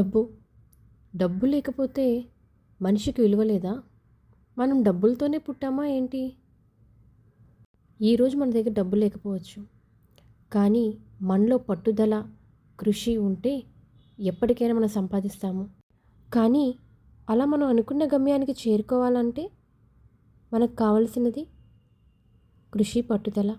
డబ్బు. డబ్బు లేకపోతే మనిషికి విలువ లేదా? మనం డబ్బులతోనే పుట్టామా ఏంటి? ఈరోజు మన దగ్గర డబ్బు లేకపోవచ్చు. కానీ మనలో పట్టుదల కృషి ఉంటే ఎప్పటికైనా మనం సంపాదిస్తాము. కానీ అలా మనం అనుకున్న గమ్యానికి చేరుకోవాలంటే మనకు కావలసినది కృషి పట్టుదల.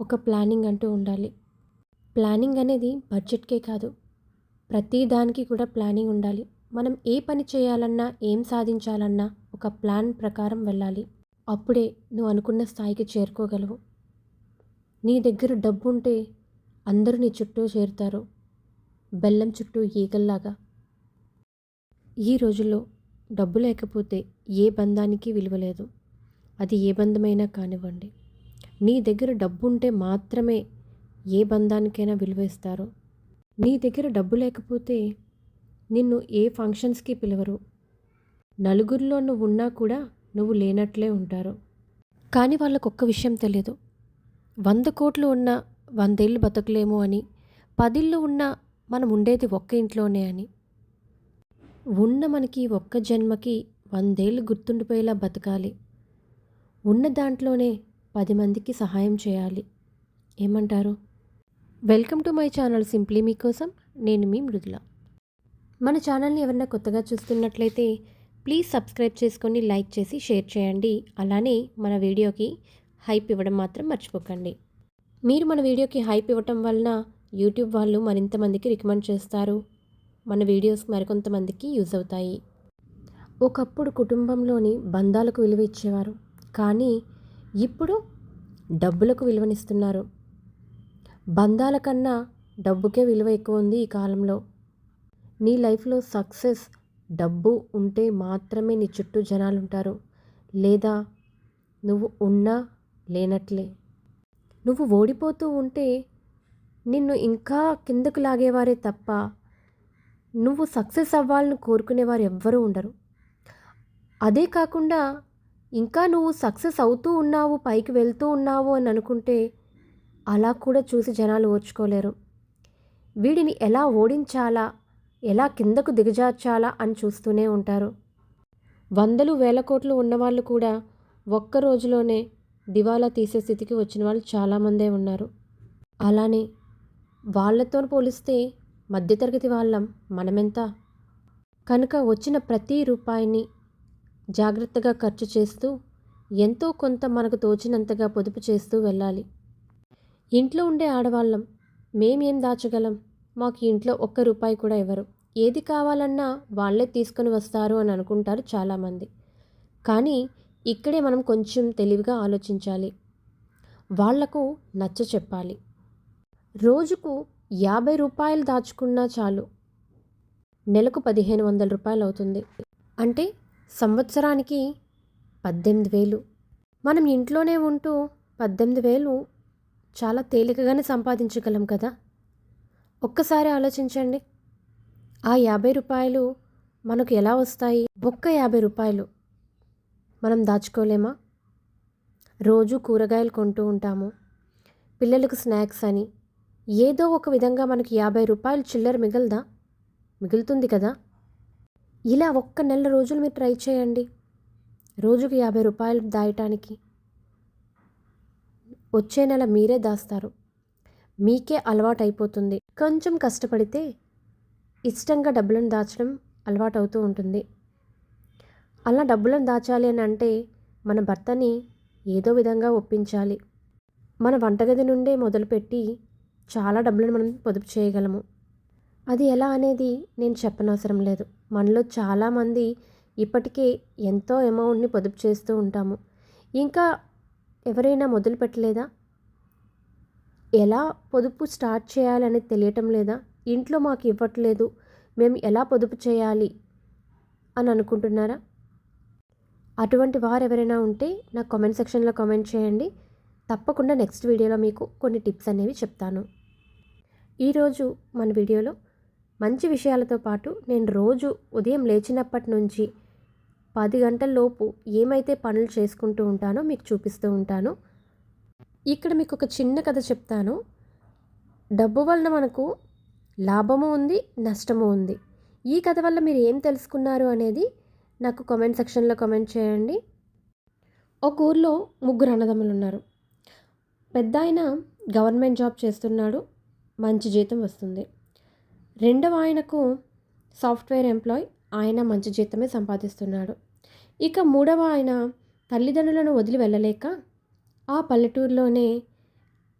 ఒక ప్లానింగ్ అంటూ ఉండాలి. ప్లానింగ్ అనేది బడ్జెట్కే కాదు. ప్రతి దానికి కూడా ప్లానింగ్ ఉండాలి. మనం ఏ పని చేయాలన్నా ఏం సాధించాలన్నా ఒక ప్లాన్ ప్రకారం వెళ్ళాలి. అప్పుడే నువ్వు అనుకున్న స్థాయికి చేరుకోగలవు. నీ దగ్గర డబ్బు ఉంటే అందరూ నీ చుట్టూ చేరుతారు. బెల్లం చుట్టూ ఈగల్లాగా. ఈ రోజుల్లో డబ్బు లేకపోతే ఏ బంధానికి విలువ లేదు. అది ఏ బంధమైనా కానివ్వండి. నీ దగ్గర డబ్బు ఉంటే మాత్రమే ఏ బంధానికైనా విలువ ఇస్తారు. నీ దగ్గర డబ్బు లేకపోతే నిన్ను ఏ ఫంక్షన్స్కి పిలవరు. నలుగురిలో నువ్వు ఉన్నా కూడా నువ్వు లేనట్లే ఉంటారు. కానీ వాళ్ళకు ఒక్క విషయం తెలియదు. వంద కోట్లు ఉన్న వందేళ్ళు బతకలేము అని పదిళ్ళు ఉన్న మనం ఉండేది ఒక్క ఇంట్లోనే అని. ఉన్న మనకి ఒక్క జన్మకి వందేళ్ళు గుర్తుండిపోయేలా బతకాలి. ఉన్న దాంట్లోనే పది మందికి సహాయం చేయాలి. ఏమంటారు? Welcome to my channel simply మీకోసం నేను మీ మృదుల. మన ఛానల్ని ఎవరైనా కొత్తగా చూస్తున్నట్లయితే ప్లీజ్ సబ్స్క్రైబ్ చేసుకొని లైక్ చేసి షేర్ చేయండి. అలానే మన వీడియోకి హైప్ ఇవ్వడం మాత్రం మర్చిపోకండి. మీరు మన వీడియోకి హైప్ ఇవ్వటం వలన యూట్యూబ్ వాళ్ళు మరింతమందికి రికమెండ్ చేస్తారు. మన వీడియోస్ మరికొంతమందికి యూజ్ అవుతాయి. ఒకప్పుడు కుటుంబంలోని బంధాలకు విలువ ఇచ్చేవారు. కానీ ఇప్పుడు డబ్బులకు విలువనిస్తున్నారు. బంధాల కన్నా డబ్బుకే విలువ ఎక్కువ ఉంది ఈ కాలంలో. నీ లైఫ్లో సక్సెస్ డబ్బు ఉంటే మాత్రమే నీ చుట్టూ జనాలు ఉంటారు లేదా నువ్వు ఉన్నా లేనట్లే. నువ్వు ఓడిపోతూ ఉంటే నిన్ను ఇంకా కిందకు లాగేవారే తప్ప నువ్వు సక్సెస్ అవ్వాలని కోరుకునేవారు ఎవ్వరూ ఉండరు. అదే కాకుండా ఇంకా నువ్వు సక్సెస్ అవుతూ ఉన్నావు పైకి వెళ్తూ ఉన్నావు అని అనుకుంటే అలా కూడా చూసి జనాలు ఓర్చుకోలేరు. వీడిని ఎలా ఓడించాలా ఎలా కిందకు దిగజార్చాలా అని చూస్తూనే ఉంటారు. వందలు వేల కోట్లు ఉన్నవాళ్ళు కూడా ఒక్క రోజులోనే దివాలా తీసే స్థితికి వచ్చిన వాళ్ళు చాలామందే ఉన్నారు. అలానే వాళ్ళతో పోలిస్తే మధ్యతరగతి వాళ్ళం మనమెంత? కనుక వచ్చిన ప్రతి రూపాయిని జాగ్రత్తగా ఖర్చు చేస్తూ ఎంతో కొంత మనకు తోచినంతగా పొదుపు చేస్తూ వెళ్ళాలి. ఇంట్లో ఉండే ఆడవాళ్ళం. మేమేం దాచగలం? మాకు ఇంట్లో ఒక్క రూపాయి కూడా ఇవ్వరు. ఏది కావాలన్నా వాళ్ళే తీసుకొని వస్తారు అని అనుకుంటారు చాలామంది. కానీ ఇక్కడే మనం కొంచెం తెలివిగా ఆలోచించాలి. వాళ్ళకు నచ్చ చెప్పాలి. రోజుకు యాభై రూపాయలు దాచుకున్నా చాలు. నెలకు పదిహేను వందల రూపాయలు అవుతుంది. అంటే సంవత్సరానికి పద్దెనిమిది వేలు. మనం ఇంట్లోనే ఉంటూ పద్దెనిమిది వేలు చాలా తేలికగానే సంపాదించగలం కదా? ఒక్కసారి ఆలోచించండి. ఆ యాభై రూపాయలు మనకు ఎలా వస్తాయి? ఒక్క యాభై రూపాయలు మనం దాచుకోలేమా? రోజు కూరగాయలు కొంటూ ఉంటాము. పిల్లలకు స్నాక్స్ అని. ఏదో ఒక విధంగా మనకి యాభై రూపాయలు చిల్లర మిగలదా? మిగులుతుంది కదా? ఇలా ఒక్క నెల రోజులు మీరు ట్రై చేయండి. రోజుకు యాభై రూపాయలు దాయటానికి. వచ్చే నెల మీరే దాస్తారు. మీకే అలవాటైపోతుంది. కొంచెం కష్టపడితే ఇష్టంగా డబ్బులను దాచడం అలవాటు అవుతూ ఉంటుంది. అలా డబ్బులను దాచాలి అని అంటే మన భర్తని ఏదో విధంగా ఒప్పించాలి. మన వంటగది నుండే మొదలుపెట్టి చాలా డబ్బులను మనం పొదుపు చేయగలము. అది ఎలా అనేది నేను చెప్పనవసరం లేదు. మనలో చాలామంది ఇప్పటికే ఎంతో అమౌంట్ని పొదుపు చేస్తూ ఉంటాము. ఇంకా ఎవరైనా మొదలు పెట్టలేదా? ఎలా పొదుపు స్టార్ట్ చేయాలని తెలియటం లేదా? ఇంట్లో మాకు ఇవ్వట్లేదు మేము ఎలా పొదుపు చేయాలి అని అనుకుంటున్నారా? అటువంటి వారు ఎవరైనా ఉంటే నా కామెంట్ సెక్షన్లో కామెంట్ చేయండి. తప్పకుండా నెక్స్ట్ వీడియోలో మీకు కొన్ని టిప్స్ అనేవి చెప్తాను. ఈరోజు మన వీడియోలో మంచి విషయాలతో పాటు నేను రోజు ఉదయం లేచినప్పటి నుంచి పది గంటల్లోపు ఏమైతే పనులు చేసుకుంటూ ఉంటానో మీకు చూపిస్తూ ఉంటాను. ఇక్కడ మీకు ఒక చిన్న కథ చెప్తాను. డబ్బు వలన మనకు లాభము ఉంది నష్టము ఉంది. ఈ కథ వల్ల మీరు ఏం తెలుసుకున్నారు అనేది నాకు కామెంట్ సెక్షన్లో కామెంట్ చేయండి. ఒక ఊర్లో ముగ్గురు అన్నదమ్ములు ఉన్నారు. పెద్ద ఆయన గవర్నమెంట్ జాబ్ చేస్తున్నాడు మంచి జీతం వస్తుంది. రెండవ ఆయనకు సాఫ్ట్వేర్ ఎంప్లాయ్ ఆయన మంచి జీతమే సంపాదిస్తున్నాడు. ఇక మూడవ ఆయన తల్లిదండ్రులను వదిలి వెళ్ళలేక ఆ పల్లెటూరులోనే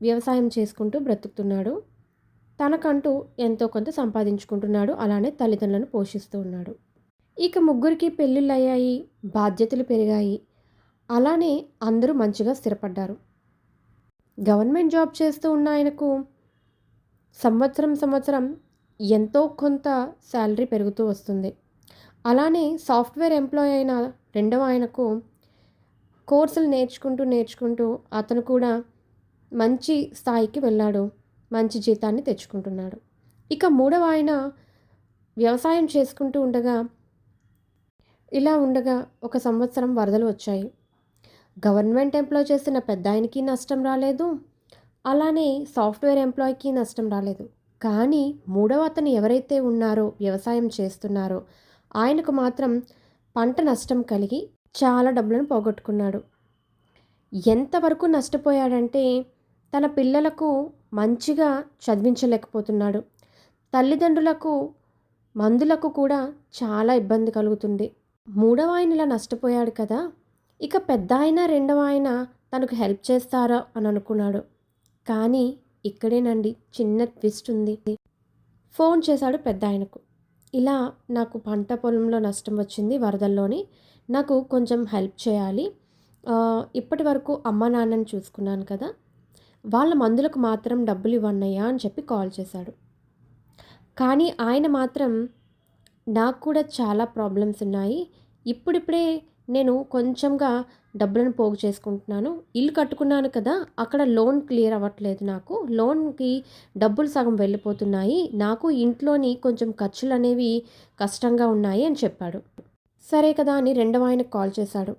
వ్యవసాయం చేసుకుంటూ బ్రతుకుతున్నాడు. తనకంటూ ఎంతో కొంత సంపాదించుకుంటున్నాడు. అలానే తల్లిదండ్రులను పోషిస్తూ ఉన్నాడు. ఇక ముగ్గురికి పెళ్ళిళ్ళు అయ్యాయి బాధ్యతలు పెరిగాయి. అలానే అందరూ మంచిగా స్థిరపడ్డారు. గవర్నమెంట్ జాబ్ చేస్తూ ఉన్న ఆయనకు సంవత్సరం సంవత్సరం ఎంతో కొంత శాలరీ పెరుగుతూ వస్తుంది. అలానే సాఫ్ట్వేర్ ఎంప్లాయ్ అయిన రెండవ ఆయనకు కోర్సులు నేర్చుకుంటూ నేర్చుకుంటూ అతను కూడా మంచి స్థాయికి వెళ్ళాడు. మంచి జీతాన్ని తెచ్చుకుంటున్నాడు. ఇక మూడవ ఆయన వ్యవసాయం చేసుకుంటూ ఉండగా ఇలా ఉండగా ఒక సంవత్సరం వరదలు వచ్చాయి. గవర్నమెంట్ ఎంప్లాయ్ చేసిన పెద్ద ఆయనకి నష్టం రాలేదు. అలానే సాఫ్ట్వేర్ ఎంప్లాయ్కి నష్టం రాలేదు. కానీ మూడవ అతను ఎవరైతే ఉన్నారో వ్యవసాయం చేస్తున్నారో ఆయనకు మాత్రం పంట నష్టం కలిగి చాలా డబ్బులను పోగొట్టుకున్నాడు. ఎంతవరకు నష్టపోయాడంటే తన పిల్లలకు మంచిగా చదివించలేకపోతున్నాడు. తల్లిదండ్రులకు మందులకు కూడా చాలా ఇబ్బంది కలుగుతుంది. మూడవ ఆయన ఇలా నష్టపోయాడు కదా ఇక పెద్ద ఆయన రెండవ ఆయన తనకు హెల్ప్ చేస్తారా అని అనుకున్నాడు. కానీ ఇక్కడేనండి చిన్న ట్విస్ట్ ఉంది. ఫోన్ చేశాడు పెద్ద ఆయనకు. ఇలా నాకు పంట పొలంలో నష్టం వచ్చింది వరదల్లోని. నాకు కొంచెం హెల్ప్ చేయాలి. ఇప్పటి వరకు అమ్మ నాన్నని చూసుకున్నాను కదా. వాళ్ళ మందులకు మాత్రం డబ్బులు ఇవ్వన్నయ్యా అని చెప్పి కాల్ చేశాడు. కానీ ఆయన మాత్రం నాకు కూడా చాలా ప్రాబ్లమ్స్ ఉన్నాయి. ఇప్పుడిప్పుడే నేను కొంచెంగా డబ్బులను పోగు చేసుకుంటున్నాను. ఇల్లు కట్టుకున్నాను కదా అక్కడ లోన్ క్లియర్ అవ్వట్లేదు నాకు. లోన్కి డబ్బులు సగం వెళ్ళిపోతున్నాయి. నాకు ఇంట్లోని కొంచెం ఖర్చులు అనేవి కష్టంగా ఉన్నాయి అని చెప్పాడు. సరే కదా అని రెండవ ఆయనకు కాల్ చేశాడు.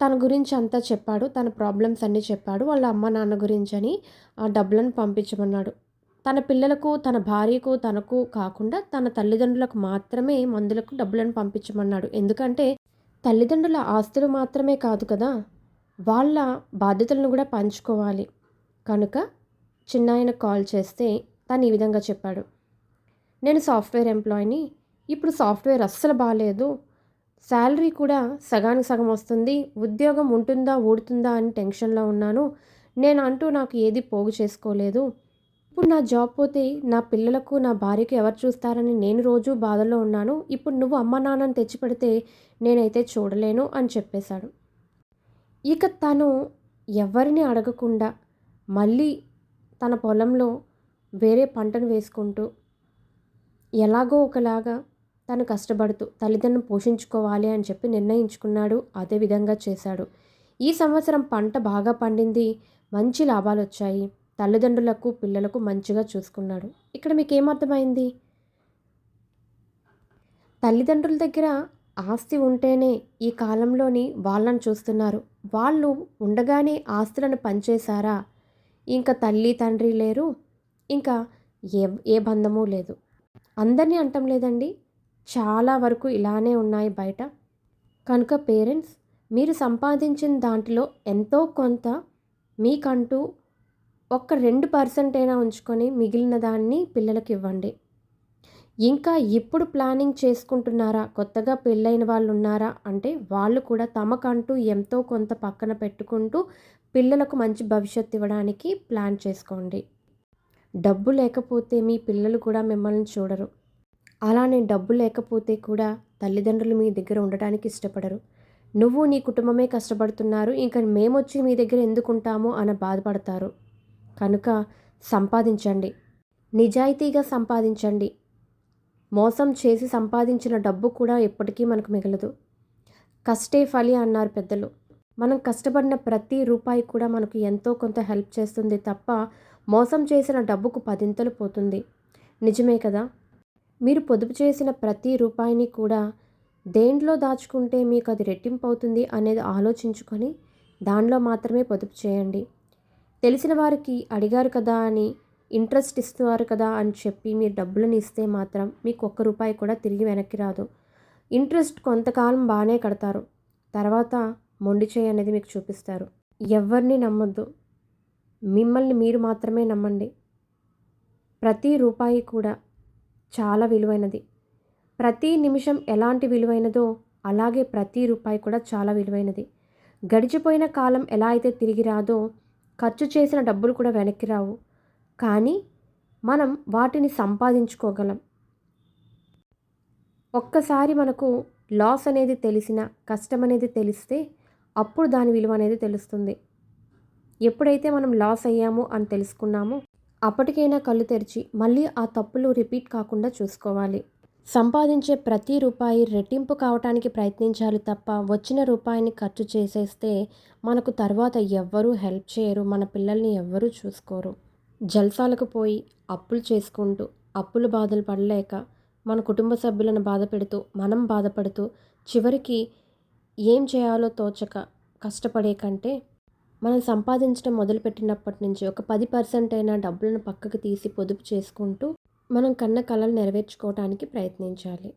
తన గురించి అంతా చెప్పాడు. తన ప్రాబ్లమ్స్ అన్నీ చెప్పాడు. వాళ్ళ అమ్మ నాన్న గురించి అని ఆ డబ్బులను పంపించమన్నాడు. తన పిల్లలకు తన భార్యకు తనకు కాకుండా తన తల్లిదండ్రులకు మాత్రమే మందులకు డబ్బులను పంపించమన్నాడు. ఎందుకంటే తల్లిదండ్రుల ఆస్తులు మాత్రమే కాదు కదా వాళ్ళ బాధ్యతలను కూడా పంచుకోవాలి. కనుక చిన్నాయన కాల్ చేస్తే తను ఈ విధంగా చెప్పాడు. నేను సాఫ్ట్వేర్ ఎంప్లాయీని ఇప్పుడు సాఫ్ట్వేర్ అస్సలు బాగాలేదు శాలరీ కూడా సగానికి సగం వస్తుంది. ఉద్యోగం ఉంటుందా ఊడుతుందా అని టెన్షన్లో ఉన్నాను. నేను అంటూ నాకు ఏది పోగు చేసుకోలేదు. ఇప్పుడు నా జాబ్ పోతే నా పిల్లలకు నా భార్యకు ఎవరు చూస్తారని నేను రోజు బాధలో ఉన్నాను. ఇప్పుడు నువ్వు అమ్మ నాన్నని తెచ్చిపెడితే నేనైతే చూడలేను అని చెప్పేశాడు. ఇక తను ఎవరిని అడగకుండా మళ్ళీ తన పొలంలో వేరే పంటను వేసుకుంటూ ఎలాగో ఒకలాగా తను కష్టపడుతూ తల్లిదండ్రులను పోషించుకోవాలి అని చెప్పి నిర్ణయించుకున్నాడు. అదే విధంగా చేశాడు. ఈ సంవత్సరం పంట బాగా పండింది. మంచి లాభాలు వచ్చాయి తల్లిదండ్రులకు పిల్లలకు మంచిగా చూసుకున్నాడు. ఇక్కడ మీకు ఏమర్థమైంది తల్లిదండ్రుల దగ్గర ఆస్తి ఉంటేనే ఈ కాలంలోని వాళ్ళని చూస్తున్నారు. వాళ్ళు ఉండగానే ఆస్తులను పనిచేశారా ఇంకా తల్లి తండ్రి లేరు. ఇంకా ఏ ఏ బంధము లేదు. అందరినీ అంటం లేదండి. చాలా వరకు ఇలానే ఉన్నాయి బయట. కనుక పేరెంట్స్ మీరు సంపాదించిన దాంట్లో ఎంతో కొంత మీకంటూ ఒక్క రెండు పర్సెంట్ అయినా ఉంచుకొని మిగిలిన దాన్ని పిల్లలకు ఇవ్వండి. ఇంకా ఎప్పుడు ప్లానింగ్ చేసుకుంటున్నారా? కొత్తగా పెళ్ళైన వాళ్ళు ఉన్నారా అంటే వాళ్ళు కూడా తమకంటూ ఎంతో కొంత పక్కన పెట్టుకుంటూ పిల్లలకు మంచి భవిష్యత్తు ఇవ్వడానికి ప్లాన్ చేసుకోండి. డబ్బు లేకపోతే మీ పిల్లలు కూడా మిమ్మల్ని చూడరు. అలానే డబ్బు లేకపోతే కూడా తల్లిదండ్రులు మీ దగ్గర ఉండటానికి ఇష్టపడరు. నువ్వు నీ కుటుంబమే కష్టపడుతున్నారు. ఇంకా మేమొచ్చి మీ దగ్గర ఎందుకుంటాము? అని బాధపడతారు. కనుక సంపాదించండి. నిజాయితీగా సంపాదించండి. మోసం చేసి సంపాదించిన డబ్బు కూడా ఎప్పటికీ మనకు మిగలదు. కష్టే ఫలి అన్నారు పెద్దలు. మనం కష్టపడిన ప్రతి రూపాయి కూడా మనకు ఎంతో కొంత హెల్ప్ చేస్తుంది తప్ప మోసం చేసిన డబ్బుకు పదింతలు పోతుంది. నిజమే కదా? మీరు పొదుపు చేసిన ప్రతి రూపాయిని కూడా దేంట్లో దాచుకుంటే మీకు అది రెట్టింపు అవుతుంది అనేది ఆలోచించుకొని దానిలో మాత్రమే పొదుపు చేయండి. తెలిసిన వారికి అడిగారు కదా అని ఇంట్రెస్ట్ ఇస్తున్నారు కదా అని చెప్పి మీరు డబ్బులను ఇస్తే మాత్రం మీకు ఒక్క రూపాయి కూడా తిరిగి వెనక్కి రాదు. ఇంట్రెస్ట్ కొంతకాలం బాగానే కడతారు. తర్వాత మొండి చేయి అనేది మీకు చూపిస్తారు. ఎవరిని నమ్మొద్దు. మిమ్మల్ని మీరు మాత్రమే నమ్మండి. ప్రతి రూపాయి కూడా చాలా విలువైనది. ప్రతి నిమిషం ఎలాంటి విలువైనదో అలాగే ప్రతి రూపాయి కూడా చాలా విలువైనది. గడిచిపోయిన కాలం ఎలా అయితే తిరిగి రాదో ఖర్చు చేసిన డబ్బులు కూడా వెనక్కి రావు. కానీ మనం వాటిని సంపాదించుకోగలం. ఒక్కసారి మనకు లాస్ అనేది తెలిసిన కష్టం అనేది తెలిస్తే అప్పుడు దాని విలువ అనేది తెలుస్తుంది. ఎప్పుడైతే మనం లాస్ అయ్యామో అని తెలుసుకున్నామో అప్పటికైనా కళ్ళు తెరిచి మళ్ళీ ఆ తప్పులు రిపీట్ కాకుండా చూసుకోవాలి. సంపాదించే ప్రతి రూపాయి రెట్టింపు కావటానికి ప్రయత్నించాలి తప్ప వచ్చిన రూపాయిని ఖర్చు చేసేస్తే మనకు తర్వాత ఎవ్వరూ హెల్ప్ చేయరు మన పిల్లల్ని ఎవ్వరూ చూసుకోరు. జల్సాలకు పోయి అప్పులు చేసుకుంటూ అప్పులు బాధలు పడలేక మన కుటుంబ సభ్యులను బాధ పెడుతూ మనం బాధపడుతూ చివరికి ఏం చేయాలో తోచక కష్టపడే కంటే మనం సంపాదించడం మొదలుపెట్టినప్పటి నుంచి ఒక పది పర్సెంట్ అయినా డబ్బులను పక్కకు తీసి పొదుపు చేసుకుంటూ మనం కన్న కళలు నెరవేర్చుకోవడానికి ప్రయత్నించాలి.